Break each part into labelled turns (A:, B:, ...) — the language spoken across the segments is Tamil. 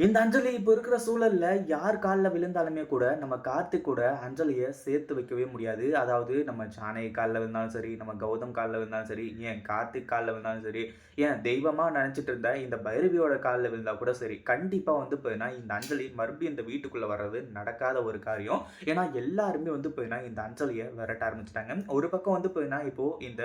A: இந்த அஞ்சலி இப்போ இருக்கிற சூழல்ல யார் காலில் விழுந்தாலுமே கூட நம்ம கார்த்திக் கூட அஞ்சலியை சேர்த்து வைக்கவே முடியாது. அதாவது நம்ம ஜானகி காலில் விழுந்தாலும் சரி நம்ம கௌதம் காலில் விழுந்தாலும் சரி ஏன் கார்த்திக் காலில் விழுந்தாலும் சரி ஏன் தெய்வமாக நினச்சிட்டு இருந்த இந்த பைரவியோட காலில் விழுந்தா கூட சரி கண்டிப்பாக வந்து போயினா இந்த அஞ்சலி மறுபடியும் இந்த வீட்டுக்குள்ளே வர்றது நடக்காத ஒரு காரியம். ஏன்னா எல்லாருமே வந்து போயினா இந்த அஞ்சலியை விரட்ட ஆரம்பிச்சிட்டாங்க. ஒரு பக்கம் வந்து போயினா இப்போது இந்த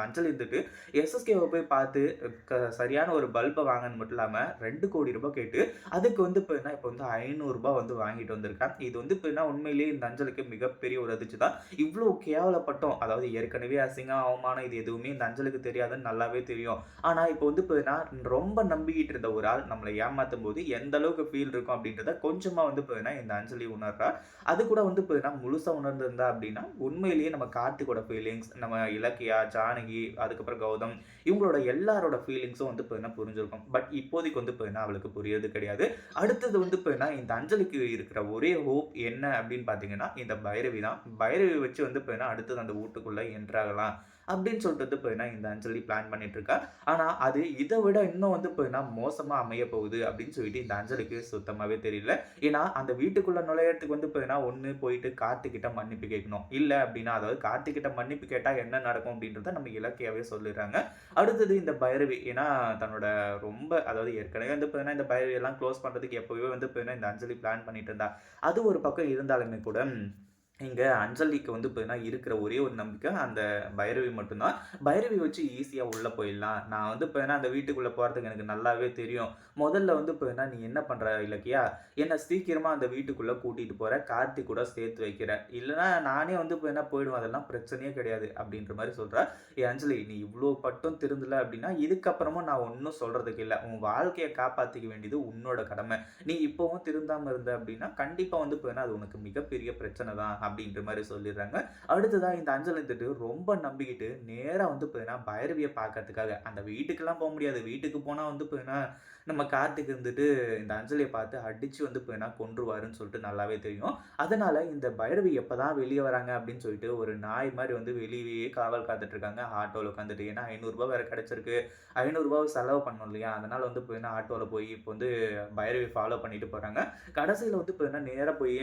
A: அஞ்சலி இருந்துட்டு எஸ்எஸ்கேவை போய் பார்த்து க- சரியான ஒரு பல்பை வாங்கன்னு மட்டும் இல்லாமல் ரெண்டு கோடி ரூபாய் கேட்டு அதுக்கு வந்து இப்போ என்ன இப்போ வந்து ஐநூறுரூபா வந்து வாங்கிட்டு வந்திருக்கேன் இது வந்து இப்போ என்ன உண்மையிலேயே இந்த அஞ்சலுக்கு மிகப்பெரிய ஒரு அதிர்ச்சி தான். இவ்வளோ கேவலப்பட்டோம். அதாவது ஏற்கனவே அசிங்கம் அவமானம் இது எதுவுமே இந்த அஞ்சலுக்கு தெரியாதுன்னு நல்லாவே தெரியும். ஆனால் இப்போ வந்து இப்போ நான் ரொம்ப நம்பிக்கிட்டு இருந்த ஒரு ஆள் நம்மளை ஏமாற்றும் போது எந்த அளவுக்கு ஃபீல் இருக்கும் அப்படின்றத கொஞ்சமாக வந்து இப்போ என்ன இந்த அஞ்சலி உணர்றா. அது கூட வந்து இப்போ நான் முழுசாக உணர்ந்திருந்தா அப்படின்னா உண்மையிலேயே நம்ம கார்த்திகோட ஃபீலிங்ஸ் நம்ம இலக்கியா ஜானகி அதுக்கப்புறம் கௌதம் இவங்களோட எல்லாரோட ஃபீலிங்ஸும் வந்து இப்போ என்ன புரிஞ்சிருக்கும். பட் இப்போதைக்கு வந்து இப்போ என்ன அவளுக்கு புரியறது கிடையாது. அடுத்தது வந்து இப்போ என்ன இந்த அஞ்சலிக்கு இருக்கிற ஒரே ஹோப் என்ன அப்படின்னு பார்த்தீங்கன்னா இந்த பைரவி தான். பைரவி வச்சு வந்து இப்போ என்ன அடுத்தது அந்த வீட்டுக்குள்ளே என்றாகலாம் அப்படின்னு சொல்லிட்டு வந்து இந்த அஞ்சலி பிளான் பண்ணிட்டு இருக்கா ஆனால் அது இதை விட இன்னும் வந்து இப்போ என்ன மோசமாக அமைய போகுது அப்படின்னு சொல்லிட்டு இந்த அஞ்சலிக்கு சுத்தமாகவே தெரியல. ஏன்னா அந்த வீட்டுக்குள்ளே நுழையிறதுக்கு வந்து போயினா ஒன்று போயிட்டு கார்த்திகிட்ட மன்னிப்பு கேட்கணும். இல்லை அப்படின்னா அதாவது கார்த்திகிட்ட மன்னிப்பு கேட்டால் என்ன நடக்கும் அப்படின்றத நம்ம இலக்கியாவே சொல்லிடுறாங்க. அடுத்தது இந்த பைரவி. ஏன்னா தன்னோட ரொம்ப அதாவது ஏற்கனவே வந்து போயினா இந்த பைரவி எல்லாம் க்ளோஸ் பண்ணுறதுக்கு எப்போவே வந்து போயினா இந்த அஞ்சலி பிளான் பண்ணிட்டு இருந்தா. அது ஒரு பக்கம் இருந்தாலுமே கூட இங்கே அஞ்சலிக்கு வந்து இப்போ இருக்கிற ஒரே ஒரு நம்பிக்கை அந்த பைரவி மட்டும்தான். பைரவி வச்சு ஈஸியாக உள்ளே போயிடலாம். நான் வந்து இப்போ அந்த வீட்டுக்குள்ளே போகிறதுக்கு எனக்கு நல்லாவே தெரியும். முதல்ல வந்து இப்போ நீ என்ன பண்ணுற இலக்கியா? என்னை சீக்கிரமாக அந்த வீட்டுக்குள்ளே கூட்டிகிட்டு போகிற கார்த்திக் கூட சேர்த்து வைக்கிற. இல்லைன்னா நானே வந்து இப்போ என்ன போயிடுவேன். அதெல்லாம் பிரச்சனையே கிடையாது அப்படின்ற மாதிரி சொல்கிறா ஏ அஞ்சலி நீ இவ்வளோ பட்டும் திருந்தல அப்படின்னா இதுக்கப்புறமும் நான் ஒன்றும் சொல்கிறதுக்கு இல்லை. உன் வாழ்க்கையை காப்பாற்றிக்க வேண்டியது உன்னோட கடமை. நீ இப்போவும் திருந்தாமல் இருந்த அப்படின்னா கண்டிப்பாக வந்து பார்த்தீங்கன்னா அது உனக்கு மிகப்பெரிய பிரச்சனை தான் அப்படின்ற மாதிரி சொல்லிடுறாங்க. அடுத்ததாக இந்த அஞ்சல் இருந்துட்டு ரொம்ப நம்பிக்கிட்டு நேராக வந்து போயினா பைரவியை பார்க்கறதுக்காக. அந்த வீட்டுக்கெல்லாம் போக முடியாது. வீட்டுக்கு போனால் வந்து போயினா நம்ம கார்த்திக் இருந்துட்டு இந்த அஞ்சலியை பார்த்து அடித்து வந்து போயினா கொன்றுவாருன்னு சொல்லிட்டு நல்லாவே தெரியும். அதனால் இந்த பைரவி எப்போ தான் வெளியே வராங்க அப்படின்னு சொல்லிட்டு ஒரு நாய் மாதிரி வந்து வெளியே காவல் காத்துட்ருக்காங்க. ஆட்டோவில் உட்காந்துட்டு ஏன்னா ஐநூறுரூபா வேறு கிடச்சிருக்கு. ஐநூறுரூபாவை செலவு பண்ணணும் இல்லையா? அதனால் வந்து இப்போ ஆட்டோவில் போய் இப்போ வந்து பைரவி ஃபாலோ பண்ணிட்டு போகிறாங்க கடைசியில் வந்து இப்போ நேராக போய்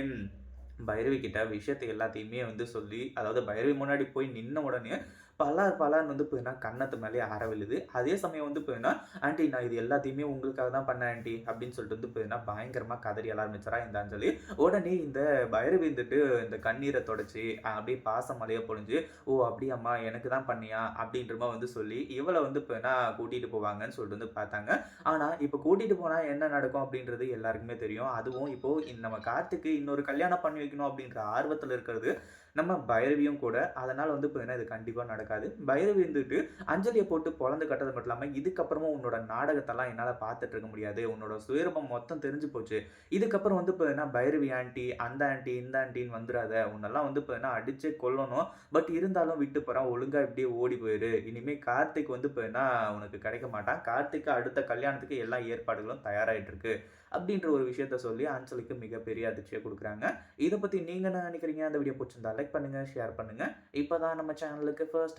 A: பைரவி கிட்ட விஷயத்தை எல்லாத்தையுமே வந்து சொல்லி அதாவது பைரவி முன்னாடி போய் நின்ன உடனே பலார் பலார்னு வந்து போயின்னா கன்னத்து மேலே அற விழுது. அதே சமயம் வந்து போயின்னா ஆண்டி நான் இது எல்லாத்தையுமே உங்களுக்காக தான் பண்ணேன் ஆண்டி அப்படின்னு சொல்லிட்டு வந்து போயின்னா பயங்கரமாக கதறி எல்லாம் ஆரம்பிச்சாரா இந்த அஞ்சலி உடனே இந்த பைரவி வந்துட்டு இந்த கண்ணீரை தொடச்சி அப்படியே பாசம் மலையை பொழிஞ்சு ஓ அப்படியாம்மா எனக்கு தான் பண்ணியா? அப்படின்றமா வந்து சொல்லி இவளை வந்து போயின்னா கூட்டிகிட்டு போவாங்கன்னு சொல்லிட்டு வந்து பார்த்தாங்க. ஆனால் இப்போ கூட்டிகிட்டு போனால் என்ன நடக்கும் அப்படின்றது எல்லாருக்குமே தெரியும். அதுவும் இப்போ நம்ம கார்த்திக்கு இன்னொரு கல்யாணம் பண்ணி வைக்கணும் அப்படின்ற ஆர்வத்தில் இருக்கிறது நம்ம பைரவியும் கூட. அதனால் வந்து இப்போ இது கண்டிப்பாக நடக்கும். நடக்காது. பைரவி இருந்துட்டு அஞ்சலியை போட்டு பிறந்து கட்டது மட்டும் இல்லாமல் இதுக்கப்புறமும் உன்னோட நாடகத்தெல்லாம் என்னால் பார்த்துட்டு இருக்க முடியாது. உன்னோட சுயரூபம் மொத்தம் தெரிஞ்சு போச்சு. இதுக்கப்புறம் வந்து இப்போ என்ன பைரவி ஆண்டி அந்த ஆண்டி இந்த ஆண்டின்னு வந்துடாத உன்னெல்லாம் வந்து இப்போ என்ன அடிச்சே கொல்லணும். பட் இருந்தாலும் விட்டு போகிறான் ஒழுங்காக இப்படியே ஓடி போயிடு இனிமேல் கார்த்திக் வந்து இப்போ என்ன உனக்கு கிடைக்க மாட்டான். கார்த்திக்கு அடுத்த கல்யாணத்துக்கு எல்லா ஏற்பாடுகளும் தயாராகிட்டு இருக்கு. அப்படின்ற ஒரு விஷயத்த சொல்லி அஞ்சலிக்கு மிகப்பெரிய அதிர்ச்சியை கொடுக்குறாங்க. இதை பற்றி நீங்கள் என்ன நினைக்கிறீங்க? அந்த வீடியோ பிடிச்சிருந்தா லைக் பண்ணுங்கள் ஷேர் பண்ணுங்கள் இப்போ தான் நம்ம சேனலுக்கு ஃபர்ஸ்ட்